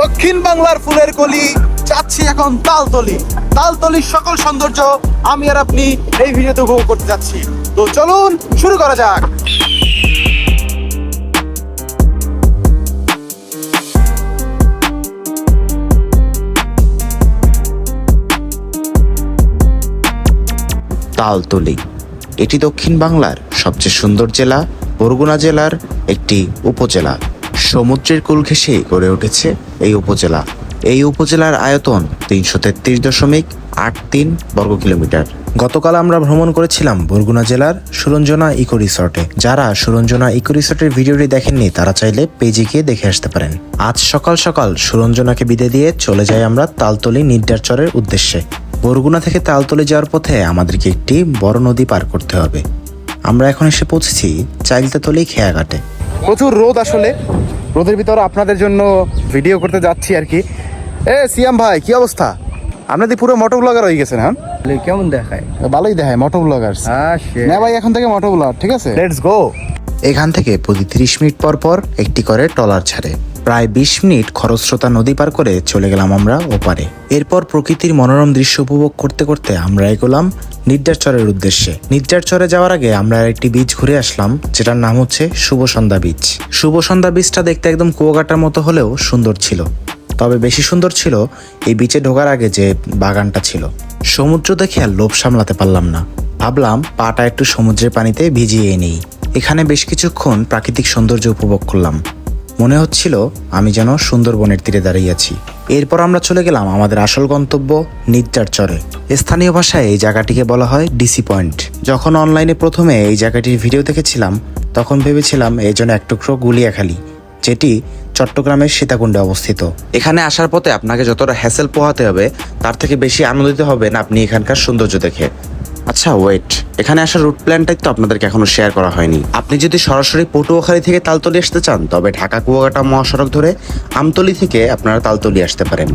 দক্ষিণ বাংলার ফুলের কলি যাচ্ছি এখন তালতলি। তালতলির সকল সৌন্দর্য আমি আর আপনি এই ভিডিওতে উপভোগ করতে যাচ্ছি। তো চলুন, শুরু করা যাক। তালতলি। এটি দক্ষিণ বাংলার সবচেয়ে সুন্দর জেলা, বরগুনা জেলার একটি উপজেলা। সমুদ্রের কুল ঘেঁষে গড়ে উঠেছে এই উপজেলা। এই উপজেলার আয়তন তিনশো তেত্রিশ দশমিক আট তিন বর্গ কিলোমিটার। গতকাল আমরা ভ্রমণ করেছিলাম বরগুনা জেলার সুরঞ্জনা ইকো রিসর্টে। যারা সুরঞ্জনা ইকো রিসর্টের ভিডিওটি দেখেননি, তারা চাইলে পেজে গিয়ে দেখে আসতে পারেন। আজ সকাল সকাল সুরঞ্জনাকে বিদে দিয়ে চলে যাই আমরা তালতলি নিড্ডারচরের উদ্দেশ্যে। বরগুনা থেকে তালতলি যাওয়ার পথে আমাদেরকে একটি বড় নদী পার করতে হবে। আমরা এখন এসে পৌঁছেছি চাইলতাতলি খেয়াঘাটে। প্রচুর রোদ আসলে। রোদের ভিতর আপনাদের জন্য ভিডিও করতে যাচ্ছি আর কি। এ সিয়াম ভাই কি অবস্থা? আপনাদের পুরো মোটো ব্লগার হয়ে গেছেন হ্যাঁ? কেমন দেখায়? ভালোই দেখায় মোটো ব্লগার হ্যাঁ না ভাই এখন থেকে মোটো ব্লগার ঠিক আছে? লেটস গো এখান থেকে প্রতি তিরিশ মিনিট পর পর একটি করে ট্রলার ছাড়ে। প্রায় বিশ মিনিট খরস্রোতা নদী পার করে চলে গেলাম আমরা ওপারে। এরপর প্রকৃতির মনোরম দৃশ্য উপভোগ করতে করতে আমরা এগোলাম নিড্ডারচরের উদ্দেশ্যে। নিড্ডারচরে যাওয়ার আগে আমরা একটি বীচ ঘুরে আসলাম, যেটার নাম হচ্ছে শুভ সন্ধ্যা বীচ শুভ সন্ধ্যা বীচটা দেখতে একদম কুয়াকাটার মতো হলেও সুন্দর ছিল। তবে বেশি সুন্দর ছিল এই বিচে ঢোকার আগে যে বাগানটা ছিল। সমুদ্র দেখে আর লোভ সামলাতে পারলাম না। ভাবলাম পাটা একটু সমুদ্রের পানিতে ভিজিয়ে নেই। এখানে বেশ কিছুক্ষণ প্রাকৃতিক সৌন্দর্য উপভোগ করলাম। মনে হচ্ছিল আমি যেন সুন্দরবনের তীরে দাঁড়িয়ে আছি। এরপর আমরা চলে গেলাম আমাদের আসল গন্তব্য নিদ্রার চরে। স্থানীয় ভাষায় এই জায়গাটিকে বলা হয় ডিসি পয়েন্ট। যখন অনলাইনে প্রথমে এই জায়গাটির ভিডিও দেখেছিলাম, তখন ভেবেছিলাম এই জন্য এক টুকরো গুলিয়াখালী, যেটি চট্টগ্রামের সীতাকুণ্ডে অবস্থিত। এখানে আসার পথে আপনাকে যতটা হ্যাসেল পোহাতে হবে, তার থেকে বেশি আনন্দিত হবেন আপনি এখানকার সৌন্দর্য দেখে। আচ্ছা ওয়েট এখানে আসার রুট প্ল্যানটাই তো আপনাদেরকে এখনও শেয়ার করা হয়নি। আপনি যদি সরাসরি পটুয়াখালী থেকে তালতলি আসতে চান, তবে ঢাকা কুয়াকাটা মহাসড়ক ধরে আমতলি থেকে আপনারা তালতলি আসতে পারেন।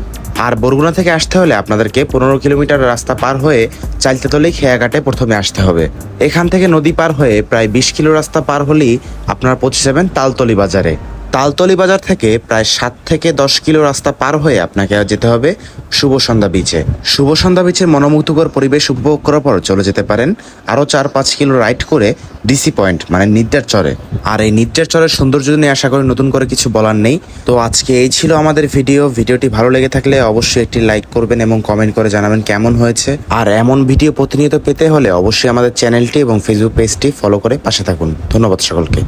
আর বরগুনা থেকে আসতে হলে আপনাদেরকে পনেরো কিলোমিটার রাস্তা পার হয়ে চালতেতলি খেয়াঘাটে প্রথমে আসতে হবে। এখান থেকে নদী পার হয়ে প্রায় বিশ কিলো রাস্তা পার হলেই আপনারা পৌঁছে যাবেন তালতলি বাজারে। তালতলি বাজার থেকে প্রায় সাত থেকে দশ কিলো রাস্তা পার হয়ে আপনাকে যেতে হবে শুভ সন্ধ্যা বিচে শুভ সন্ধ্যা বিচের মনোমুগ্ধকর পরিবেশ উপভোগ করার পর চলে যেতে পারেন। আরও চার পাঁচ কিলো রাইড করে ডিসি পয়েন্ট মানে নিদ্রার চরে। আর এই নিদ্রার চরের সৌন্দর্য নিয়ে আশা করি নতুন করে কিছু বলার নেই। তো আজকে এই ছিল আমাদের ভিডিও ভিডিওটি ভালো লেগে থাকলে অবশ্যই একটি লাইক করবেন এবং কমেন্ট করে জানাবেন কেমন হয়েছে। আর এমন ভিডিও প্রতিনিয়ত পেতে হলে অবশ্যই আমাদের চ্যানেলটি এবং ফেসবুক পেজটি ফলো করে পাশে থাকুন। ধন্যবাদ সকলকে।